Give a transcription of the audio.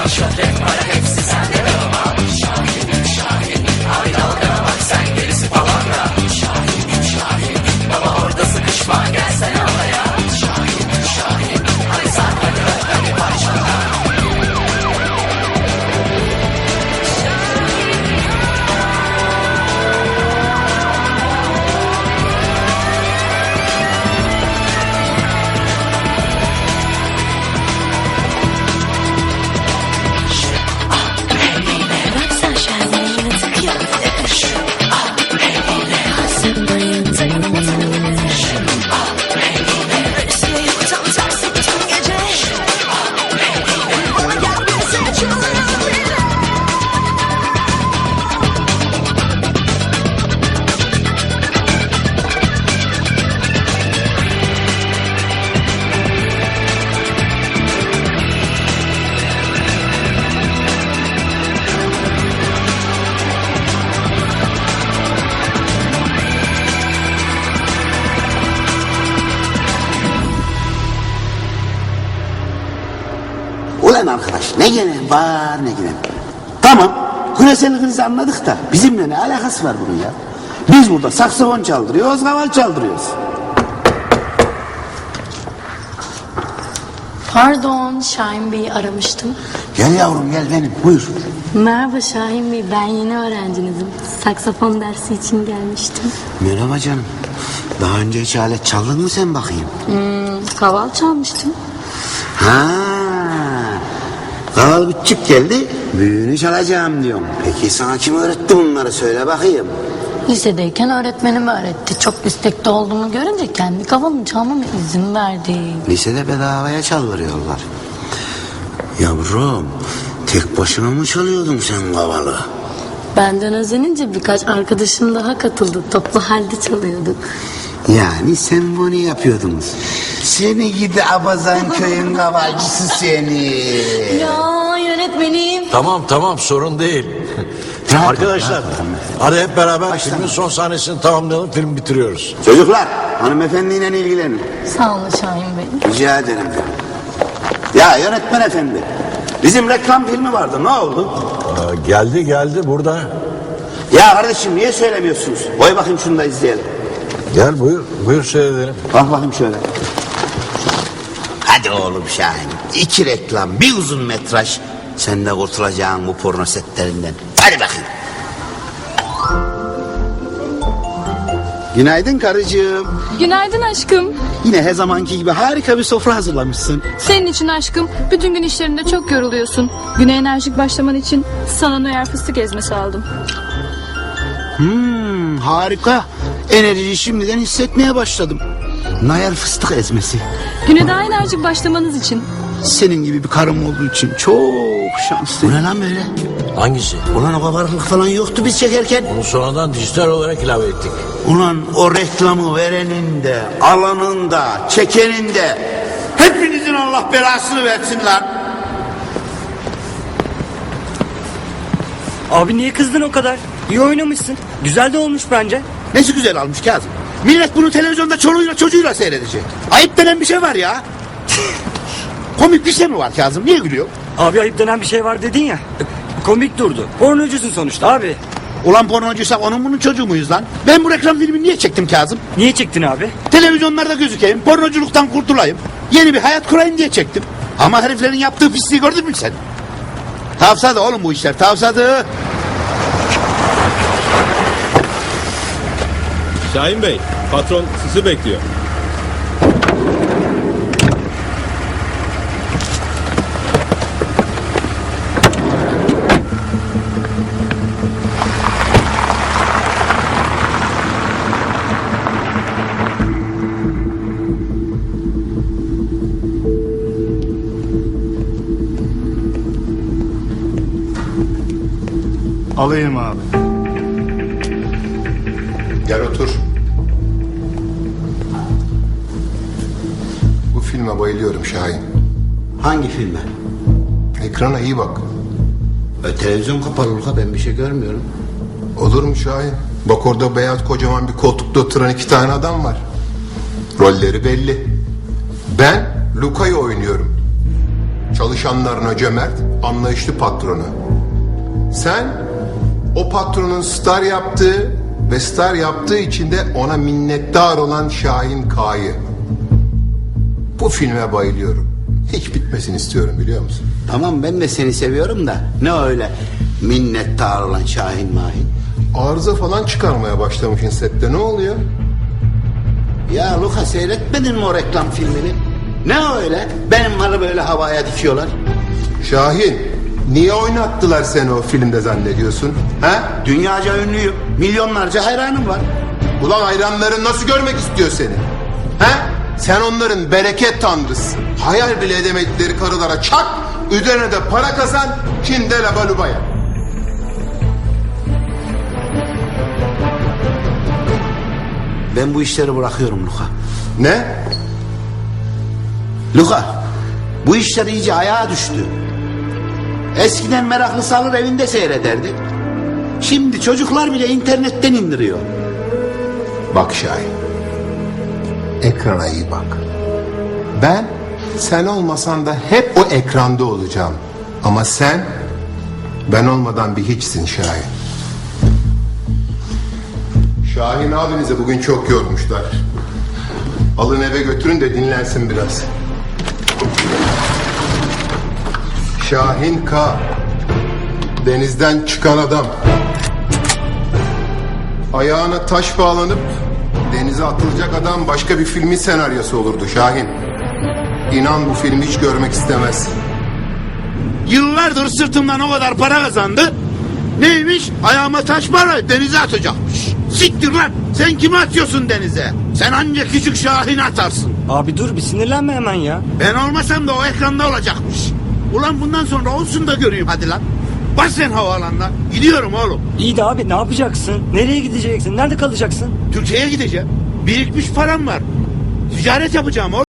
I'll shut them Ne gene var ne gene. Tamam krizi anladık da bizimle ne alakası var bunun ya? Biz burada saksafon çaldırıyoruz, kaval çaldırıyoruz. Pardon Şahin Bey'i aramıştım. Gel yavrum gel benim buyur. Merhaba Şahin Bey ben yeni öğrencinizim. Saksafon dersi için gelmiştim. Merhaba canım. Daha önce hiç alet çaldın mı sen bakayım? Hmm, kaval çalmıştım. Ha. Kaval küçük geldi. Büyüğünü çalacağım diyorum. Peki sana kim öğretti bunları söyle bakayım. Lisedeyken öğretmenim öğretti. Çok istekli olduğumu görünce kendi kavalımı çalmama izin verdi. Lisede bedavaya çaldırıyorlar. Yavrum tek başına mı çalıyordun sen kavalı? Benden özenince birkaç arkadaşım daha katıldı. Toplu halde çalıyorduk. Yani senfoni yapıyordunuz. Seni gidi Abazan köyün kavalcısı seni. Ya yönetmenim. Tamam tamam sorun değil. Rahat Arkadaşlar rahat hadi hep beraber Başlama. filmin son sahnesini tamamlayalım film bitiriyoruz. Çocuklar hanımefendiyle ilgilenin. Sağ olun Şahin Bey. Rica ederim. Ya yönetmen efendi. Bizim reklam filmi vardı ne oldu? Aa, geldi geldi burada. Ya kardeşim niye söylemiyorsunuz? Koy bakayım şunu da izleyelim. Gel buyur buyur seyredelim. Bak bakayım şöyle. Hadi oğlum Şahin. İki reklam, bir uzun metraj. Sen de kurtulacaksın bu porno setlerinden. Hadi bakayım. Günaydın karıcığım. Günaydın aşkım. Yine her zamanki gibi harika bir sofra hazırlamışsın. Senin için aşkım. Bütün gün işlerinde çok yoruluyorsun. Güne enerjik başlaman için sana Noyer fıstık ezmesi aldım. Hmm, harika. Enerjiyi şimdiden hissetmeye başladım. Nayar fıstık ezmesi. Güne daha enerjik başlamanız için. Senin gibi bir karım olduğu için çok şanslıyım. Bu ne lan böyle? Hangisi? Ulan o kabarıklık falan yoktu biz çekerken. Bunu sonradan dijital olarak ilave ettik. Ulan o reklamı verenin de, alanın da, çekenin de hepinizin Allah belasını versin lan. Abi niye kızdın o kadar? İyi oynamışsın. Güzel de olmuş bence. Nesi güzel almış Kazım. Millet bunu televizyonda çoluğuyla çocuğuyla seyredecek. Ayıp denen bir şey var ya. Komik bir şey mi var Kazım? Niye gülüyor? Abi ayıp denen bir şey var dedin ya. Komik durdu. Pornocusun sonuçta abi. Ulan pornocuysak onun bunun çocuğu muyuz lan? Ben bu reklam filmini niye çektim Kazım? Niye çektin abi? Televizyonlarda gözükeyim, pornoculuktan kurtulayım. Yeni bir hayat kurayım diye çektim. Ama heriflerin yaptığı pisliği gördün mü sen? Tavsadı oğlum bu işler, tavsadı. Şahin Bey, patron sizi bekliyor. Alayım abi. Filme bayılıyorum Şahin. Hangi filme? Ekrana iyi bak. E, televizyon kapalı Luka, ben bir şey görmüyorum. Olur mu Şahin? Bak orada beyaz kocaman bir koltukta oturan iki tane adam var. Rolleri belli. Ben Luka'yı oynuyorum. Çalışanlarına cömert, anlayışlı patronu. Sen o patronun star yaptığı ve star yaptığı için de ona minnettar olan Şahin K'yı. Bu filme bayılıyorum. Hiç bitmesini istiyorum biliyor musun? Tamam ben de seni seviyorum da ne öyle minnettar olan Şahin Mahin. Arıza falan çıkarmaya başlamışsın sette ne oluyor? Ya Luka seyretmedin mi o reklam filmini? Ne öyle? Benim malı böyle havaya dikiyorlar. Şahin, niye oynattılar seni o filmde zannediyorsun? He? Dünyaca ünlüyüm. Milyonlarca hayranım var. Ulan hayranların nasıl görmek istiyor seni? He? Sen onların bereket tanrısın. Hayal bile edemedikleri karılara çak, üzerine de para kazan, kindele balubaya. Ben bu işleri bırakıyorum Luka. Ne? Luka, bu işler iyice ayağa düştü. Eskiden meraklısı alır evinde seyrederdi. Şimdi çocuklar bile internetten indiriyor. Bak Şahin, ekrana iyi bak. Ben Sen olmasan da hep o ekranda olacağım. Ama sen ben olmadan bir hiçsin Şahin. Şahin abinize bugün çok yormuşlar. Alın eve götürün de dinlensin biraz. Şahin K. Denizden çıkan adam. Ayağına taş bağlanıp denize atılacak adam başka bir filmin senaryosu olurdu Şahin. İnan bu filmi hiç görmek istemez. Yıllardır sırtımdan o kadar para kazandı. Neymiş? Ayağıma taş para denize atacakmış. Siktir lan. Sen kimi atıyorsun denize? Sen ancak küçük Şahin atarsın. Abi dur bir sinirlenme hemen ya. Ben olmasam da o ekranda olacakmış. Ulan bundan sonra olsun da göreyim hadi lan. Bas sen havaalanına. Gidiyorum oğlum. İyi de abi ne yapacaksın? Nereye gideceksin? Nerede kalacaksın? Türkiye'ye gideceğim. Birikmiş param var. Ticaret yapacağım oğlum.